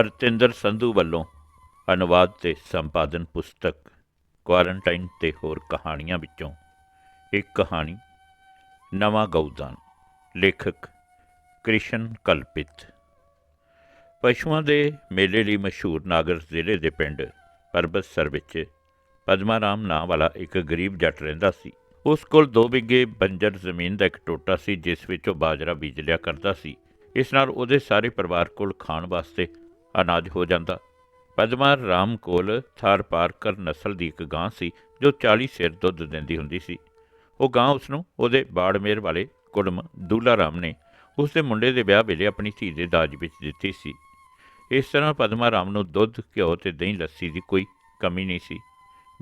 ਅਰਤਿੰਦਰ ਸੰਧੂ ਵੱਲੋਂ ਅਨੁਵਾਦ ਤੇ ਸੰਪਾਦਨ ਪੁਸਤਕ ਕੁਆਰੰਟਾਈਨ ਤੇ ਹੋਰ ਕਹਾਣੀਆਂ ਵਿੱਚੋਂ ਇੱਕ ਕਹਾਣੀ, ਨਵਾਂ ਗਊਦਾਨ, ਲੇਖਕ ਕ੍ਰਿਸ਼ਨ ਕਲਪਿਤ। ਪਸ਼ੂਆਂ ਦੇ ਮੇਲੇ ਲਈ ਮਸ਼ਹੂਰ ਨਾਗਰ ਜ਼ਿਲ੍ਹੇ ਦੇ ਪਿੰਡ ਪਰਬਤਸਰ ਵਿੱਚ ਪਦਮਾ ਰਾਮ ਨਾਂ ਵਾਲਾ ਇੱਕ ਗਰੀਬ ਜੱਟ ਰਹਿੰਦਾ ਸੀ। ਉਸ ਕੋਲ ਦੋ ਬਿੱਗੇ ਬੰਜਰ ਜ਼ਮੀਨ ਦਾ ਇੱਕ ਟੋਟਾ ਸੀ, ਜਿਸ ਵਿੱਚ ਉਹ ਬਾਜਰਾ ਬੀਜ ਲਿਆ ਕਰਦਾ ਸੀ। ਇਸ ਨਾਲ ਉਹਦੇ ਸਾਰੇ ਪਰਿਵਾਰ ਕੋਲ ਖਾਣ ਵਾਸਤੇ ਅਨਾਜ ਹੋ ਜਾਂਦਾ। ਪਦਮਾ ਰਾਮ ਕੋਲ ਥਾਰ ਪਾਰਕਰ ਨਸਲ ਦੀ ਇੱਕ ਗਾਂ ਸੀ, ਜੋ 40 ਸਿਰ ਦੁੱਧ ਦਿੰਦੀ ਹੁੰਦੀ ਸੀ। ਉਹ ਗਾਂ ਉਸ ਨੂੰ ਉਹਦੇ ਬਾੜਮੇਰ ਵਾਲੇ ਕੁੜਮ ਦੂਲਾ ਰਾਮ ਨੇ ਉਸ ਦੇ ਮੁੰਡੇ ਦੇ ਵਿਆਹ ਵੇਲੇ ਆਪਣੀ ਧੀ ਦੇ ਦਾਜ ਵਿੱਚ ਦਿੱਤੀ ਸੀ। ਇਸ ਤਰ੍ਹਾਂ ਪਦਮਾ ਰਾਮ ਨੂੰ ਦੁੱਧ, ਘਿਓ ਤੇ ਦਹੀਂ ਲੱਸੀ ਦੀ ਕੋਈ ਕਮੀ ਨਹੀਂ ਸੀ।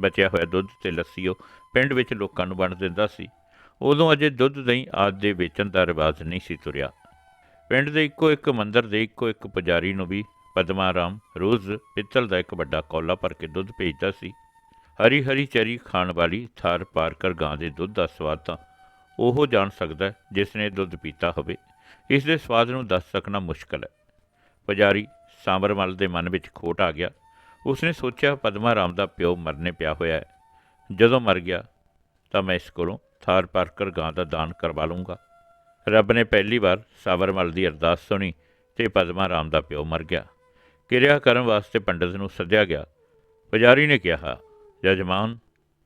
ਬਚਿਆ ਹੋਇਆ ਦੁੱਧ ਤੇ ਲੱਸੀ ਉਹ ਪਿੰਡ ਵਿੱਚ ਲੋਕਾਂ ਨੂੰ ਵੰਡ ਦਿੰਦਾ ਸੀ। ਉਦੋਂ ਅਜੇ ਦੁੱਧ, ਦਹੀਂ ਆਦਿ ਦੇ ਵੇਚਣ ਦਾ ਰਿਵਾਜ ਨਹੀਂ ਸੀ ਤੁਰਿਆ। ਪਿੰਡ ਦੇ ਇੱਕੋ ਇੱਕ ਮੰਦਰ ਦੇ ਇੱਕੋ ਇੱਕ ਪੁਜਾਰੀ ਨੂੰ ਵੀ ਪਦਮਾ ਰਾਮ ਰੋਜ਼ ਪਿੱਤਲ ਦਾ ਇੱਕ ਵੱਡਾ ਕੌਲਾ ਭਰ ਕੇ ਦੁੱਧ ਭੇਜਦਾ ਸੀ। ਹਰੀ ਹਰੀ ਚਰੀ ਖਾਣ ਵਾਲੀ ਥਾਰ ਪਾਰਕਰ ਗਾਂ ਦੇ ਦੁੱਧ ਦਾ ਸਵਾਦ ਤਾਂ ਉਹ ਜਾਣ ਸਕਦਾ ਹੈ ਜਿਸ ਨੇ ਦੁੱਧ ਪੀਤਾ ਹੋਵੇ। ਇਸ ਦੇ ਸਵਾਦ ਨੂੰ ਦੱਸ ਸਕਣਾ ਮੁਸ਼ਕਲ ਹੈ। ਪੁਜਾਰੀ ਸਾਂਬਰਮਲ ਦੇ ਮਨ ਵਿੱਚ ਖੋਟ ਆ ਗਿਆ। ਉਸਨੇ ਸੋਚਿਆ ਪਦਮਾ ਰਾਮ ਦਾ ਪਿਓ ਮਰਨੇ ਪਿਆ ਹੋਇਆ ਹੈ। ਜਦੋਂ ਮਰ ਗਿਆ ਤਾਂ ਮੈਂ ਇਸ ਕੋਲੋਂ ਥਾਰ ਪਾਰਕਰ ਗਾਂ ਦਾ ਦਾਨ ਕਰਵਾ ਲੂੰਗਾ ਰੱਬ ਨੇ ਪਹਿਲੀ ਵਾਰ ਸਾਬਰਮਲ ਦੀ ਅਰਦਾਸ ਸੁਣੀ ਤੇ ਪਦਮਾ ਰਾਮ ਦਾ ਪਿਓ ਮਰ ਗਿਆ। ਕਿਰਿਆ ਕਰਨ ਵਾਸਤੇ ਪੰਡਤ ਨੂੰ ਸੱਦਿਆ ਗਿਆ। ਪੁਜਾਰੀ ਨੇ ਕਿਹਾ ਜਜਮਾਨ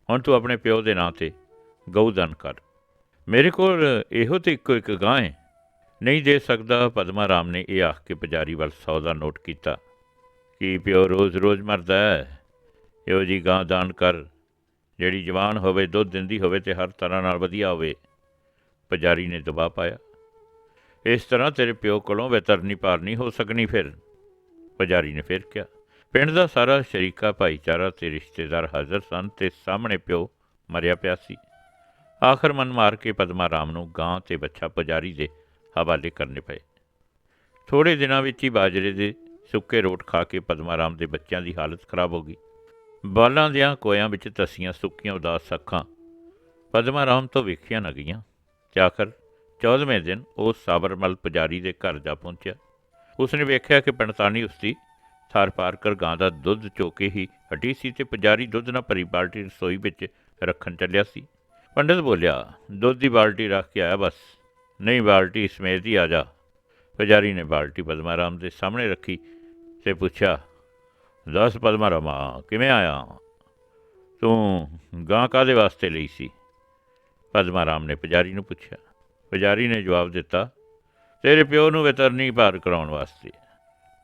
ਹੁਣ ਤੂੰ ਆਪਣੇ ਪਿਓ ਦੇ ਨਾਂ ਤੇ ਗਊ ਦਾਨ ਕਰ। ਮੇਰੇ ਕੋਲ ਇਹੋ ਤੇ ਇੱਕੋ ਇੱਕ ਗਾਂ ਹੈ ਨਹੀਂ ਦੇ ਸਕਦਾ ਪਦਮਾ ਰਾਮ ਨੇ ਇਹ ਆਖ ਕੇ ਪੁਜਾਰੀ ਵੱਲ ਸੌ ਦਾ ਨੋਟ ਕੀਤਾ। ਕਿ ਪਿਓ ਰੋਜ਼-ਰੋਜ਼ ਮਰਦਾ ਹੈ? ਇਹੋ ਜੀ ਗਾਂ ਦਾਨ ਕਰ, ਜਿਹੜੀ ਜਵਾਨ ਹੋਵੇ, ਦੁੱਧ ਦਿੰਦੀ ਹੋਵੇ ਤੇ ਹਰ ਤਰ੍ਹਾਂ ਨਾਲ ਵਧੀਆ ਹੋਵੇ। ਪੁਜਾਰੀ ਨੇ ਦਬਾਅ ਪਾਇਆ। ਇਸ ਤਰ੍ਹਾਂ ਤੇਰੇ ਪਿਓ ਕੋਲੋਂ ਵੈਤਰਨੀ ਪਾਰ ਨਹੀਂ ਹੋ ਸਕਣੀ ਫਿਰ। ਪੁਜਾਰੀ ਨੇ ਫਿਰ ਕਿਹਾ, ਪਿੰਡ ਦਾ ਸਾਰਾ ਸ਼ਰੀਕਾ ਭਾਈਚਾਰਾ ਤੇ ਰਿਸ਼ਤੇਦਾਰ ਹਾਜ਼ਰ ਸਨ ਤੇ ਸਾਹਮਣੇ ਪਿਓ ਮਰਿਆ ਪਿਆ ਸੀ। ਆਖਰ ਮਨ ਮਾਰ ਕੇ ਪਦਮਾ ਰਾਮ ਨੂੰ ਗਾਂ ਤੇ ਬੱਚਾ ਪੁਜਾਰੀ ਦੇ ਹਵਾਲੇ ਕਰਨੇ ਪਏ। ਥੋੜੇ ਦਿਨਾਂ ਵਿੱਚ ਹੀ ਬਾਜਰੇ ਦੇ ਸੁੱਕੇ ਰੋਟ ਖਾ ਕੇ ਪਦਮਾ ਰਾਮ ਦੇ ਬੱਚਿਆਂ ਦੀ ਹਾਲਤ ਖਰਾਬ ਹੋ ਗਈ। ਬਾਲਾਂ ਦਿਆਂ ਕੋਇਆਂ ਵਿੱਚ ਤਸੀਆਂ ਸੁੱਕੀਆਂ ਉਦਾਸ ਅੱਖਾਂ ਪਦਮਾ ਰਾਮ ਤੋਂ ਵੇਖੀਆਂ ਨਾ ਗਈਆਂ ਤੇ ਆਖਰ 14ਵੇਂ ਦਿਨ ਉਹ ਸਾਬਰਮਲ ਪੁਜਾਰੀ ਦੇ ਘਰ ਜਾ ਪਹੁੰਚਿਆ। ਉਸਨੇ ਵੇਖਿਆ ਕਿ ਪੰਡਤਾਨੀ ਉਸਦੀ ਥਾਰ ਪਾਰ ਕਰ ਗਾਂ ਦਾ ਦੁੱਧ ਚੋਕੇ ਹੀ ਹਟੀ ਸੀ ਤੇ ਪੁਜਾਰੀ ਦੁੱਧ ਨਾਲ ਭਰੀ ਬਾਲਟੀ ਰਸੋਈ ਵਿੱਚ ਰੱਖਣ ਚੱਲਿਆ ਸੀ। ਪੰਡਤ ਬੋਲਿਆ, ਦੁੱਧ ਦੀ ਬਾਲਟੀ ਰੱਖ ਕੇ ਆਇਆ ਬਸ। ਨਹੀਂ ਬਾਲਟੀ ਸਮੇਤ ਹੀ ਆ ਜਾ। ਪੁਜਾਰੀ ਨੇ ਬਾਲਟੀ ਪਦਮਾ ਰਾਮ ਦੇ ਸਾਹਮਣੇ ਰੱਖੀ ਤੇ ਪੁੱਛਿਆ, ਦੱਸ ਪਦਮਾ ਰਾਮਾ ਕਿਵੇਂ ਆਇਆ? ਤੂੰ ਗਾਂ ਕਾਦੇ ਵਾਸਤੇ ਲਈ ਸੀ? ਪਦਮਾ ਰਾਮ ਨੇ ਪੁਜਾਰੀ ਨੂੰ ਪੁੱਛਿਆ। ਪੁਜਾਰੀ ਨੇ ਜਵਾਬ ਦਿੱਤਾ ਤੇਰੇ ਪਿਓ ਨੂੰ ਵੈਤਰਨੀ ਪਾਰ ਕਰਾਉਣ ਵਾਸਤੇ।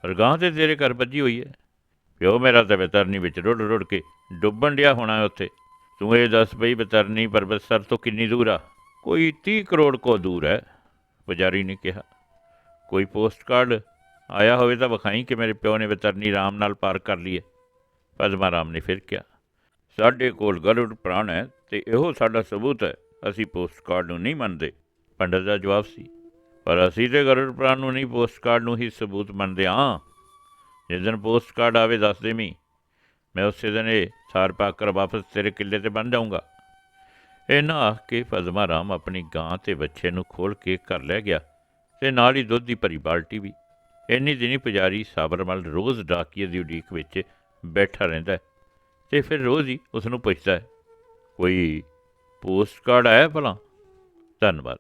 ਪਰ ਗਾਂ ਤੇ ਤੇਰੇ ਘਰ ਵੱਜੀ ਹੋਈ ਹੈ ਪਿਓ ਮੇਰਾ ਤਾਂ ਵੈਤਰਨੀ ਵਿੱਚ ਰੁੜ ਰੁੜ ਕੇ ਡੁੱਬਣ ਡਿਆ ਹੋਣਾ ਉੱਥੇ। ਤੂੰ ਇਹ ਦੱਸ ਬਈ ਵੈਤਰਨੀ ਪਰਬਤਸਰ ਤੋਂ ਕਿੰਨੀ ਦੂਰ ਆ? ਕੋਈ 30 ਕਰੋੜ ਕੋ ਦੂਰ ਹੈ ਪੁਜਾਰੀ ਨੇ ਕਿਹਾ। ਕੋਈ ਪੋਸਟ ਕਾਰਡ ਆਇਆ ਹੋਵੇ ਤਾਂ ਵਿਖਾਈ ਕਿ ਮੇਰੇ ਪਿਓ ਨੇ ਵੈਤਰਨੀ ਰਾਮ ਨਾਲ ਪਾਰ ਕਰ ਲਈ ਹੈ ਪਦਮਾ ਰਾਮ ਨੇ ਫਿਰ ਕਿਹਾ, ਸਾਡੇ ਕੋਲ ਗਰੁੜ ਪ੍ਰਾਣ ਹੈ ਤੇ ਇਹੋ ਸਾਡਾ ਸਬੂਤ ਹੈ ਅਸੀਂ ਪੋਸਟ ਕਾਰਡ ਨੂੰ ਨਹੀਂ ਮੰਨਦੇ। ਪੰਡਤ ਦਾ ਜਵਾਬ ਸੀ ਪਰ ਅਸੀਂ ਤੇ ਗਰੁੜ ਪ੍ਰਾਣ ਨੂੰ ਨਹੀਂ ਪੋਸਟ ਕਾਰਡ ਨੂੰ ਹੀ ਸਬੂਤ ਮੰਨਦੇ ਹਾਂ ਜਿਸ ਦਿਨ ਪੋਸਟ ਕਾਰਡ ਆਵੇ ਦੱਸ ਦੇ ਦੇਵੀਂ ਮੈਂ ਉਸੇ ਦਿਨ ਇਹ ਸਾਰ ਪਾ ਕਰ ਵਾਪਸ ਤੇਰੇ ਕਿੱਲੇ ਤੇ ਬਣ ਜਾਊਂਗਾ। ਇਹ ਨਾ ਆਖ ਕੇ ਫਜਮਾ ਰਾਮ ਆਪਣੀ ਗਾਂ ਤੇ ਬੱਚੇ ਨੂੰ ਖੋਲ ਕੇ ਘਰ ਲੈ ਗਿਆ ਤੇ ਨਾਲ ਹੀ ਦੁੱਧ ਦੀ ਭਰੀ ਬਾਲਟੀ ਵੀ। ਇੰਨੀ ਦਿਨੀ ਪੁਜਾਰੀ ਸਾਬਰਮਲ ਰੋਜ਼ ਡਾਕੀਏ ਦੀ ਉਡੀਕ ਵਿੱਚ ਬੈਠਾ ਰਹਿੰਦਾ ਹੈ ਤੇ ਫਿਰ ਰੋਜ਼ ਹੀ ਉਸ ਨੂੰ ਪੁੱਛਦਾ ਹੈ, ਕੋਈ ਪੋਸਟ ਕਾਰਡ ਆਇਆ ਭਲਾ? ਧੰਨਵਾਦ।